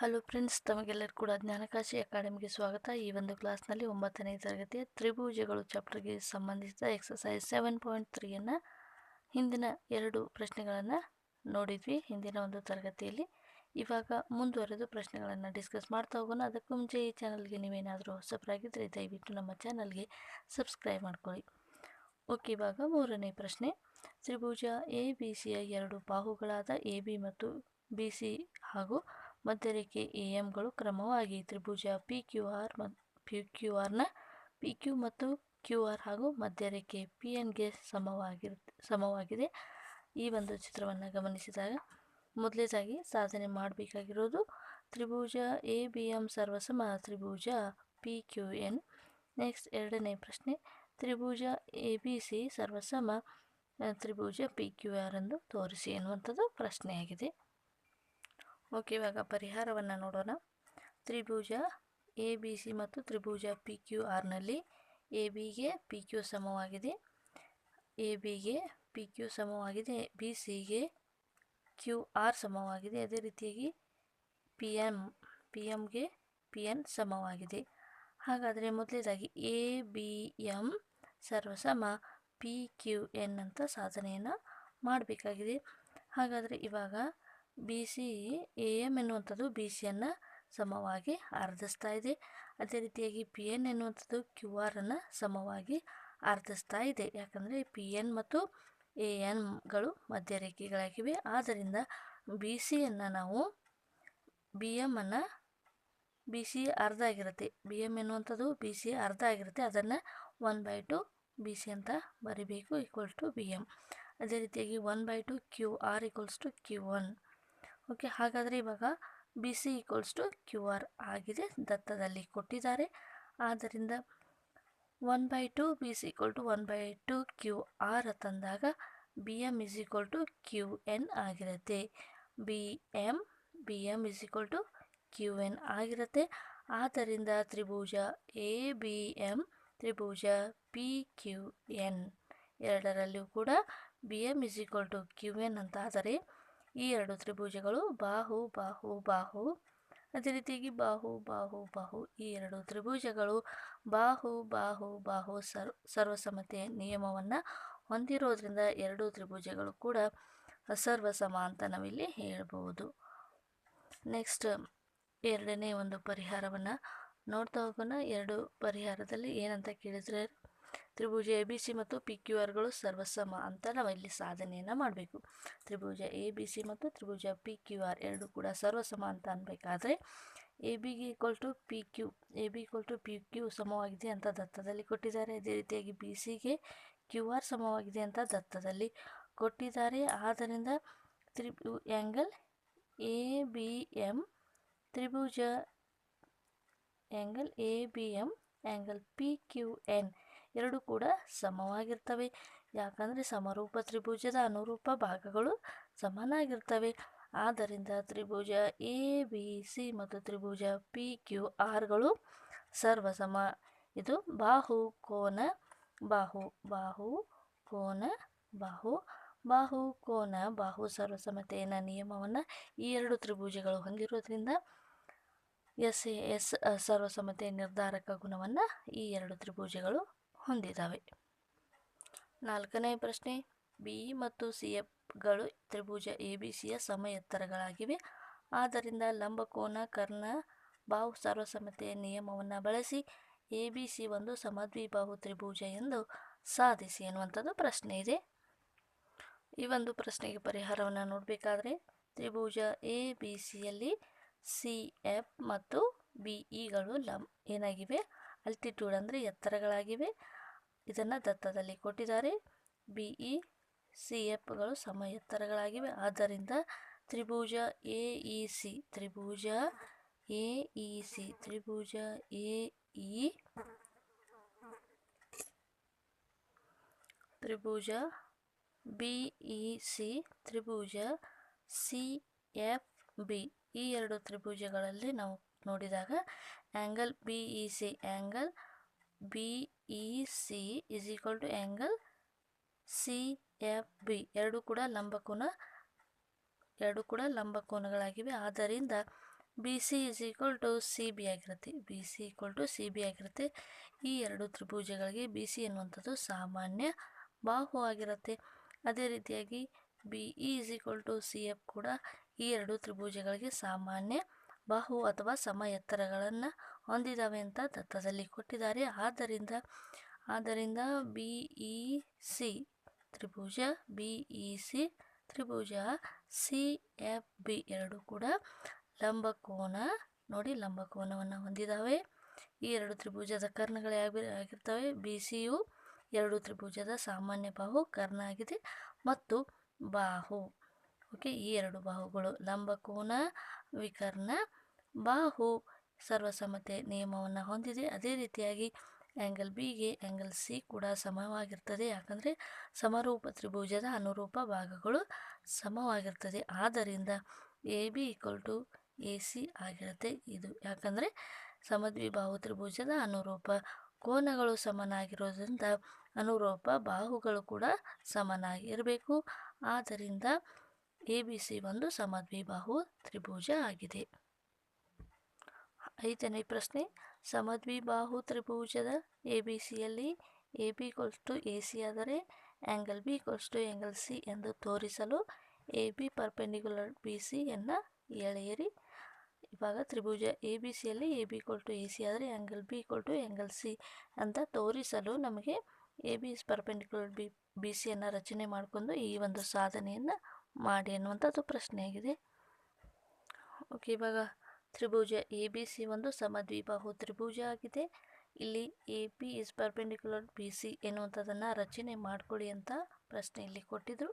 Hello friends ತಮಗೆಲ್ಲರೂ ಕೂಡ ಜ್ಞಾನಕಾಶಿ ಅಕಾಡೆಮಿಗೆ ಸ್ವಾಗತ. ಈ ಒಂದು ಕ್ಲಾಸ್ನಲ್ಲಿ ಒಂಬತ್ತನೇ ತರಗತಿಯ ತ್ರಿಭುಜಗಳು ಚಾಪ್ಟರ್ಗೆ ಸಂಬಂಧಿಸಿದ ಎಕ್ಸಸೈಸ್ ಸೆವೆನ್ ಪಾಯಿಂಟ್ ತ್ರೀಯನ್ನು ಹಿಂದಿನ ಎರಡು ಪ್ರಶ್ನೆಗಳನ್ನು ನೋಡಿದ್ವಿ ಹಿಂದಿನ ಒಂದು ತರಗತಿಯಲ್ಲಿ. ಇವಾಗ ಮುಂದುವರೆದು ಪ್ರಶ್ನೆಗಳನ್ನು ಡಿಸ್ಕಸ್ ಮಾಡ್ತಾ ಹೋಗೋಣ. ಅದಕ್ಕೂ ಮುಂಚೆ ಈ ಚಾನಲ್ಗೆ ನೀವೇನಾದರೂ ಹೊಸಬರಾಗಿದ್ದರೆ ದಯವಿಟ್ಟು ನಮ್ಮ ಚಾನಲ್ಗೆ ಸಬ್ಸ್ಕ್ರೈಬ್ ಮಾಡ್ಕೊಳ್ಳಿ. ಓಕೆ, ಇವಾಗ ಮೂರನೇ ಪ್ರಶ್ನೆ. ತ್ರಿಭುಜ ಎ ಬಿ ಸಿಯ ಎರಡು ಬಾಹುಗಳಾದ ಎ ಬಿ ಮತ್ತು ಬಿ ಸಿ ಹಾಗೂ ಮಧ್ಯರೇಖೆ ಎ ಎಂಗಳು ಕ್ರಮವಾಗಿ ತ್ರಿಭುಜ P Q R P Q ಆರ್ನ ಪಿ ಕ್ಯೂ ಮತ್ತು ಕ್ಯೂ ಆರ್ ಹಾಗೂ ಮಧ್ಯರೇಖೆ ಪಿ ಎನ್ಗೆ ಸಮವಾಗಿರು ಸಮವಾಗಿದೆ. ಈ ಒಂದು ಚಿತ್ರವನ್ನು ಗಮನಿಸಿದಾಗ ಮೊದಲೇದಾಗಿ ಸಾಧನೆ ಮಾಡಬೇಕಾಗಿರೋದು ತ್ರಿಭುಜ ಎ, ಬಿ, ಎಂ ಸರ್ವಸಮ ತ್ರಿಭುಜ ಪಿ ಕ್ಯೂ ಎನ್ ನೆಕ್ಸ್ಟ್ ಎರಡನೇ ಪ್ರಶ್ನೆ, ತ್ರಿಭುಜ ಎ, ಬಿ, ಸಿ ಸರ್ವಸಮ ತ್ರಿಭುಜ ಪಿ ಕ್ಯೂ ಆರ್ ಎಂದು ತೋರಿಸಿ ಎನ್ನುವಂಥದ್ದು ಪ್ರಶ್ನೆಯಾಗಿದೆ. ಓಕೆ, ಇವಾಗ ಪರಿಹಾರವನ್ನು ನೋಡೋಣ. ತ್ರಿಭುಜ ಎ ಬಿ ಸಿ ಮತ್ತು ತ್ರಿಭುಜ ಪಿ ಕ್ಯೂ ಆರ್ನಲ್ಲಿ ಎ ಬಿಗೆ ಪಿ ಕ್ಯೂ ಸಮವಾಗಿದೆ. ಎ ಬಿಗೆ ಪಿ ಕ್ಯೂ ಸಮವಾಗಿದೆ. ಬಿ ಸಿಗೆ ಕ್ಯೂ ಆರ್ ಸಮವಾಗಿದೆ. ಅದೇ ರೀತಿಯಾಗಿ ಪಿ ಎಂ ಪಿ ಎಮ್ಗೆ ಪಿ ಎನ್ ಸಮವಾಗಿದೆ. ಹಾಗಾದರೆ ಮೊದಲೇದಾಗಿ ಎ ಬಿ ಎಂ ಸರ್ವಸಮ ಪಿ ಕ್ಯೂ ಎನ್ ಅಂತ ಸಾಧನೆಯನ್ನು ಮಾಡಬೇಕಾಗಿದೆ. ಹಾಗಾದರೆ ಇವಾಗ ಬಿ ಸಿ ಎ ಎಂ ಎನ್ನುವಂಥದ್ದು ಬಿ ಸಿಯನ್ನು ಸಮವಾಗಿ ಅರ್ಧಿಸ್ತಾ ಇದೆ. ಅದೇ ರೀತಿಯಾಗಿ ಪಿ ಎನ್ ಎನ್ನುವಂಥದ್ದು ಕ್ಯೂ ಆರನ್ನು ಸಮವಾಗಿ ಅರ್ಧಿಸ್ತಾ ಇದೆ. ಯಾಕಂದರೆ ಪಿ ಎನ್ ಮತ್ತು ಎ ಎನ್ಗಳು ಮಧ್ಯರೇಖೆಗಳಾಗಿವೆ. ಆದ್ದರಿಂದ ಬಿ ಸಿಯನ್ನು ನಾವು ಬಿ ಎಮ್ಮನ್ನು ಬಿ ಸಿ ಅರ್ಧ ಆಗಿರುತ್ತೆ. ಬಿ ಎಂ ಎನ್ನುವಂಥದ್ದು ಬಿ ಸಿ ಅರ್ಧ ಆಗಿರುತ್ತೆ. ಅದನ್ನು one by two B C ಅಂತ ಬರಿಬೇಕು ಈಕ್ವಲ್ಸ್ ಟು ಬಿ ಎಂ ಅದೇ ರೀತಿಯಾಗಿ one by two Q R equals to Q one. Okay, ಹಾಗಾದರೆ ಇವಾಗ B C equals to Q R ಆಗಿದೆ, ದತ್ತದಲ್ಲಿ ಕೊಟ್ಟಿದ್ದಾರೆ. ಆದ್ದರಿಂದ one by two B C equal to one by two Q R ತಂದಾಗ B M is equal to Q N ಆಗಿರುತ್ತೆ. B M B M is equal to Q N ಆಗಿರುತ್ತೆ. ಆದ್ದರಿಂದ ತ್ರಿಭುಜ A B M ತ್ರಿಭುಜ P Q N ಎರಡರಲ್ಲಿಯೂ ಕೂಡ B M is equal to Q N ಅಂತ ಆದರೆ ಈ ಎರಡು ತ್ರಿಭುಜಗಳು ಬಾಹು ಬಾಹು ಬಾಹು. ಅದೇ ರೀತಿಯಾಗಿ ಬಾಹು ಬಾಹು ಬಾಹು ಈ ಎರಡು ತ್ರಿಭುಜಗಳು ಬಾಹು ಬಾಹು ಬಾಹು ಸರ್ವ ಸರ್ವಸಮತೆಯ ನಿಯಮವನ್ನು ಹೊಂದಿರೋದ್ರಿಂದ ಎರಡು ತ್ರಿಭುಜಗಳು ಕೂಡ ಸರ್ವಸಮ ಅಂತ ನಾವಿಲ್ಲಿ ಹೇಳಬಹುದು ನೆಕ್ಸ್ಟ್, ಎರಡನೇ ಒಂದು ಪರಿಹಾರವನ್ನು ನೋಡ್ತಾ ಹೋಗೋಣ. ಎರಡು ಪರಿಹಾರದಲ್ಲಿ ಏನಂತ ಕೇಳಿದರೆ ತ್ರಿಭುಜ ಎ, ಬಿ, ಸಿ ಮತ್ತು ಪಿ, ಕ್ಯೂ ಆರ್ಗಳು ಸರ್ವಸಮ ಅಂತ ನಾವು ಇಲ್ಲಿ ಸಾಧನೆಯನ್ನು ಮಾಡಬೇಕು. ತ್ರಿಭುಜ ಎ, ಬಿ, ಸಿ ಮತ್ತು ತ್ರಿಭುಜ ಪಿ, ಕ್ಯೂ, ಆರ್ ಎರಡು ಕೂಡ ಸರ್ವಸಮ ಅಂತ ಅನ್ಬೇಕಾದ್ರೆ ಎ ಬಿಗೆ equal to P, Q, A, B equal to P, Q ಸಮವಾಗಿದೆ ಅಂತ ದತ್ತದಲ್ಲಿ ಕೊಟ್ಟಿದ್ದಾರೆ. ಅದೇ ರೀತಿಯಾಗಿ ಬಿ ಸಿಗೆ ಕ್ಯೂ, ಆರ್ ಸಮವಾಗಿದೆ ಅಂತ ದತ್ತದಲ್ಲಿ ಕೊಟ್ಟಿದ್ದಾರೆ. ಆದ್ದರಿಂದ triangle A, B M Tribhuja angle A, B M angle P, Q, N ಎರಡು ಕೂಡ ಸಮವಾಗಿರ್ತವೆ. ಯಾಕಂದರೆ ಸಮರೂಪ, ತ್ರಿಭುಜದ ಅನುರೂಪ ಭಾಗಗಳು ಸಮನಾಗಿರ್ತವೆ. ಆದ್ದರಿಂದ ತ್ರಿಭುಜ ಎ ಬಿ ಸಿ ಮತ್ತು ತ್ರಿಭುಜ ಪಿ ಕ್ಯೂ ಆರ್ಗಳು ಸರ್ವಸಮ. ಇದು ಬಾಹು, ಕೋನ, ಬಾಹು ಬಾಹು, ಕೋನ, ಬಾಹು ಬಾಹು, ಕೋನ, ಬಾಹು ಸರ್ವಸಮತೆಯನ ನಿಯಮವನ್ನು ಈ ಎರಡು ತ್ರಿಭುಜಗಳು ಹೊಂದಿರೋದ್ರಿಂದ ಎಸ್ ಎ ಎಸ್ ಸರ್ವಸಮತೆಯ ನಿರ್ಧಾರಕ ಗುಣವನ್ನು ಈ ಎರಡು ತ್ರಿಭುಜಗಳು ಹೊಂದಿದ್ದಾವೆ ನಾಲ್ಕನೇ ಪ್ರಶ್ನೆ, ಬಿ ಮತ್ತು ಸಿ ಎಫ್ಗಳು ತ್ರಿಭುಜ ಎ, ಬಿ ಸಿಯ ಸಮ ಎತ್ತರಗಳಾಗಿವೆ ಆದ್ದರಿಂದ ಲಂಬಕೋನ ಕರ್ಣ ಬಾಹು ಸರ್ವಸಮ್ಮತೆಯ ನಿಯಮವನ್ನು ಬಳಸಿ ಎ, ಬಿ, ಸಿ ಒಂದು ಸಮದ್ವಿಬಾಹು ತ್ರಿಭುಜ ಎಂದು ಸಾಧಿಸಿ ಎನ್ನುವಂಥದ್ದು ಪ್ರಶ್ನೆ ಇದೆ. ಈ ಒಂದು ಪ್ರಶ್ನೆಗೆ ಪರಿಹಾರವನ್ನು ನೋಡಬೇಕಾದ್ರೆ, ತ್ರಿಭುಜ ಎ, ಬಿ ಸಿಯಲ್ಲಿ ಸಿ, ಎಫ್ ಮತ್ತು ಬಿ ಇಗಳು ಲಂ ಏನಾಗಿವೆ? ಅಲ್ಟಿಟ್ಯೂಡ್ ಅಂದರೆ ಎತ್ತರಗಳಾಗಿವೆ. ಇದನ್ನು ದತ್ತದಲ್ಲಿ ಕೊಟ್ಟಿದ್ದಾರೆ. ಬಿ, ಇ, ಸಿ ಎಫ್ಗಳು ಸಮ ಎತ್ತರಗಳಾಗಿವೆ. ಆದ್ದರಿಂದ ತ್ರಿಭುಜ ಎ, ಇ, ಸಿ, ತ್ರಿಭುಜ ಎ, ಇ, ಸಿ, ತ್ರಿಭುಜ ಎ, ಇ, ತ್ರಿಭುಜ ಬಿ, ಇ, ಸಿ, ತ್ರಿಭುಜ ಸಿ, ಎಫ್, ಬಿ ಈ ಎರಡು ತ್ರಿಭುಜಗಳಲ್ಲಿ ನಾವು ನೋಡಿದಾಗ angle B E C angle B C is to angle C F B ಎರಡು ಕೂಡ ಲಂಬಕೋನ, ಎರಡು ಕೂಡ ಲಂಬಕೋನಗಳಾಗಿವೆ. ಆದ್ದರಿಂದ B C is to C B ಆಗಿರುತ್ತೆ. B C equal to C B ಆಗಿರುತ್ತೆ. ಈ ಎರಡು ತ್ರಿಭುಜಗಳಿಗೆ ಬಿ ಸಿ ಎನ್ನುವಂಥದ್ದು ಸಾಮಾನ್ಯ ಬಾಹು ಆಗಿರುತ್ತೆ. ಅದೇ ರೀತಿಯಾಗಿ B E is to C F ಕೂಡ ಈ ಎರಡು ತ್ರಿಭುಜಗಳಿಗೆ ಸಾಮಾನ್ಯ ಬಾಹು ಅಥವಾ ಸಮ ಎತ್ತರಗಳನ್ನು ಹೊಂದಿದ್ದಾವೆ ಅಂತ ತತ್ವದಲ್ಲಿ ಕೊಟ್ಟಿದ್ದಾರೆ. ಆದ್ದರಿಂದ ಆದ್ದರಿಂದ ಬಿ ಇ ಸಿ ತ್ರಿಭುಜ ಬಿ ಇ ಸಿ ತ್ರಿಭುಜ ಸಿ ಎಫ್ ಬಿ ಎರಡು ಕೂಡ ಲಂಬಕೋನ ನೋಡಿ ಲಂಬಕೋನವನ್ನು ಹೊಂದಿದ್ದಾವೆ ಈ ಎರಡು ತ್ರಿಭುಜದ ಕರ್ಣಗಳು ಆಗಿ ಆಗಿರ್ತವೆ. ಬಿ ಸಿಯು ಎರಡು ತ್ರಿಭುಜದ ಸಾಮಾನ್ಯ ಬಾಹು ಕರ್ಣ ಆಗಿದೆ ಮತ್ತು ಬಾಹು. ಓಕೆ, ಈ ಎರಡು ಬಾಹುಗಳು ಲಂಬಕೋನ ವಿಕರ್ಣ ಬಾಹು ಸರ್ವಸಮ್ಮತೆ ನಿಯಮವನ್ನು ಹೊಂದಿದೆ. ಅದೇ ರೀತಿಯಾಗಿ ಆ್ಯಂಗಲ್ ಬಿಗೆ ಆ್ಯಂಗಲ್ ಸಿ ಕೂಡ ಸಮವಾಗಿರ್ತದೆ. ಯಾಕಂದರೆ ಸಮರೂಪ ತ್ರಿಭುಜದ ಅನುರೂಪ ಭಾಗಗಳು ಸಮವಾಗಿರ್ತದೆ. ಆದ್ದರಿಂದ A B equal to A C ಆಗಿರುತ್ತೆ ಇದು. ಯಾಕಂದರೆ ಸಮದ್ವಿಬಾಹು ತ್ರಿಭುಜದ ಅನುರೂಪ ಕೋನಗಳು ಸಮನಾಗಿರೋದ್ರಿಂದ ಅನುರೂಪ ಬಾಹುಗಳು ಕೂಡ ಸಮನಾಗಿರಬೇಕು. ಆದ್ದರಿಂದ ಎ ಬಿ ಸಿ ಒಂದು ಸಮದ್ವಿಬಾಹು ತ್ರಿಭುಜ ಆಗಿದೆ. ಐದನೇ ಪ್ರಶ್ನೆ. ಸಮದ್ವಿಬಾಹು ತ್ರಿಭುಜದ ಎ ಬಿ ಸಿಯಲ್ಲಿ A B equals to A C ಆದರೆ angle B equals to angle C ಎಂದು ತೋರಿಸಲು ಎ ಬಿ ಪರ್ಪೆಂಡಿಕ್ಯುಲರ್ ಬಿ ಸಿಯನ್ನು ಎಳೆಯಿರಿ. ಇವಾಗ ತ್ರಿಭುಜ ಎ ಬಿ ಸಿಯಲ್ಲಿ A B equal to A C ಆದರೆ angle B equal to angle C ಅಂತ ತೋರಿಸಲು ನಮಗೆ A B is perpendicular B B ಸಿಯನ್ನು ರಚನೆ ಮಾಡಿಕೊಂಡು ಈ ಒಂದು ಸಾಧನೆಯನ್ನು ಮಾಡಿ ಅನ್ನುವಂಥದ್ದು ಪ್ರಶ್ನೆಯಾಗಿದೆ. ಓಕೆ ಇವಾಗ ತ್ರಿಭುಜ, ಎ, ಬಿ, ಸಿ ಒಂದು ಸಮದ್ವಿಬಾಹು ತ್ರಿಭುಜ ಆಗಿದೆ. ಇಲ್ಲಿ A P is perpendicular B, C ಎನ್ನುವಂಥದ್ದನ್ನು ರಚನೆ ಮಾಡಿಕೊಡಿ ಅಂತ ಪ್ರಶ್ನೆ ಇಲ್ಲಿ ಕೊಟ್ಟಿದ್ದರು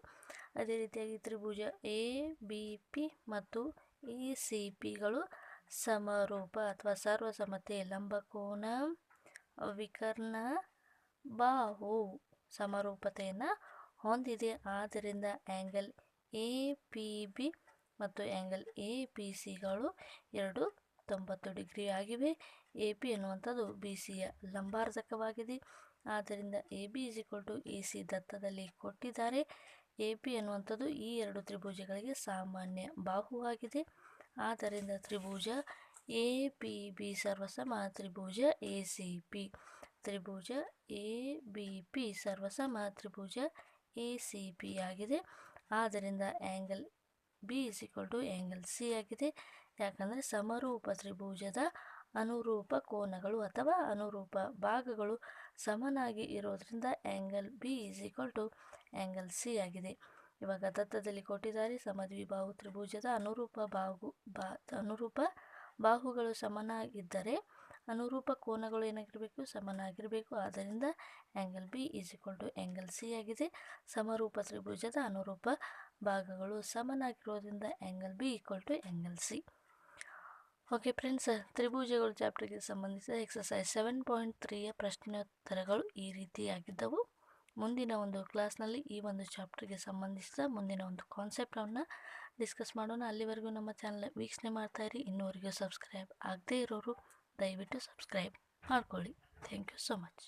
ಅದೇ ರೀತಿಯಾಗಿ ತ್ರಿಭುಜ, ಎ, ಬಿ, ಪಿ ಮತ್ತು ಎ, ಸಿ ಪಿಗಳು ಸಮರೂಪ ಅಥವಾ ಸರ್ವಸಮತೆ ಲಂಬಕೋನ ವಿಕರ್ಣ, ಬಾಹು ಸಮರೂಪತೆಯನ್ನು ಹೊಂದಿದೆ. ಆದ್ದರಿಂದ ಆ್ಯಂಗಲ್ ಎ, ಪಿ, ಬಿ ಮತ್ತು ಆ್ಯಂಗಲ್ ಎ ಪಿ ಸಿಗಳು ಎರಡು ತೊಂಬತ್ತು ಡಿಗ್ರಿ ಆಗಿವೆ. ಎ ಪಿ ಎನ್ನುವಂಥದ್ದು ಬಿ ಸಿಯ ಲಂಬಾರ್ಧಕವಾಗಿದೆ. ಆದ್ದರಿಂದ A B is equal to A C ದತ್ತದಲ್ಲಿ ಕೊಟ್ಟಿದ್ದಾರೆ. ಎ ಪಿ ಎನ್ನುವಂಥದ್ದು ಈ ಎರಡು ತ್ರಿಭುಜಗಳಿಗೆ ಸಾಮಾನ್ಯ ಬಾಹುವಾಗಿದೆ. ಆದ್ದರಿಂದ ತ್ರಿಭುಜ ಎ ಪಿ ಬಿ ಸರ್ವಸಮ ತ್ರಿಭುಜ ಎ ಸಿ ಪಿ ತ್ರಿಭುಜ ಎ ಬಿ ಪಿ ಸರ್ವಸಮ ತ್ರಿಭುಜ ಎ ಸಿ ಪಿ ಆಗಿದೆ. ಆದ್ದರಿಂದ angle B is equal to angle C ಆಗಿದೆ. ಯಾಕಂದರೆ ಸಮರೂಪ ತ್ರಿಭುಜದ ಅನುರೂಪ ಕೋನಗಳು ಅಥವಾ ಅನುರೂಪ ಭಾಗಗಳು ಸಮನಾಗಿ ಇರೋದ್ರಿಂದ angle B is equal to angle C ಆಗಿದೆ. ಇವಾಗ ದತ್ತದಲ್ಲಿ ಕೊಟ್ಟಿದ್ದಾರೆ, ಸಮದ್ವಿಬಾಹು ತ್ರಿಭುಜದ ಅನುರೂಪ ಬಾಹು, ಬಾ, ಅನುರೂಪ ಬಾಹುಗಳು ಸಮನಾಗಿದ್ದರೆ ಅನುರೂಪ ಕೋನಗಳು ಏನಾಗಿರಬೇಕು? ಸಮನಾಗಿರಬೇಕು. ಆದ್ದರಿಂದ angle B is equal to angle C ಆಗಿದೆ. ಸಮರೂಪ ತ್ರಿಭುಜದ ಅನುರೂಪ ಭಾಗಗಳು ಸಮನಾಗಿರೋದ್ರಿಂದ angle B equal to angle C okay friends ತ್ರಿಭುಜಗಳು ಚಾಪ್ಟರ್ಗೆ ಸಂಬಂಧಿಸಿದ ಎಕ್ಸಸೈಸ್ ಸೆವೆನ್ ಪಾಯಿಂಟ್ ತ್ರೀಯ ಪ್ರಶ್ನೋತ್ತರಗಳು ಈ ರೀತಿಯಾಗಿದ್ದವು. ಮುಂದಿನ ಒಂದು ಕ್ಲಾಸ್ನಲ್ಲಿ ಈ ಒಂದು ಚಾಪ್ಟರ್ಗೆ ಸಂಬಂಧಿಸಿದ ಮುಂದಿನ ಒಂದು ಕಾನ್ಸೆಪ್ಟನ್ನು ಡಿಸ್ಕಸ್ ಮಾಡೋಣ. ಅಲ್ಲಿವರೆಗೂ ನಮ್ಮ ಚಾನಲ್ ವೀಕ್ಷಣೆ ಮಾಡ್ತಾಯಿರಿ ಇನ್ನೂವರೆಗೂ ಸಬ್ಸ್ಕ್ರೈಬ್ ಆಗದೇ ಇರೋರು ದಯವಿಟ್ಟು ಸಬ್ಸ್ಕ್ರೈಬ್ ಮಾಡ್ಕೊಳ್ಳಿ. Thank you so much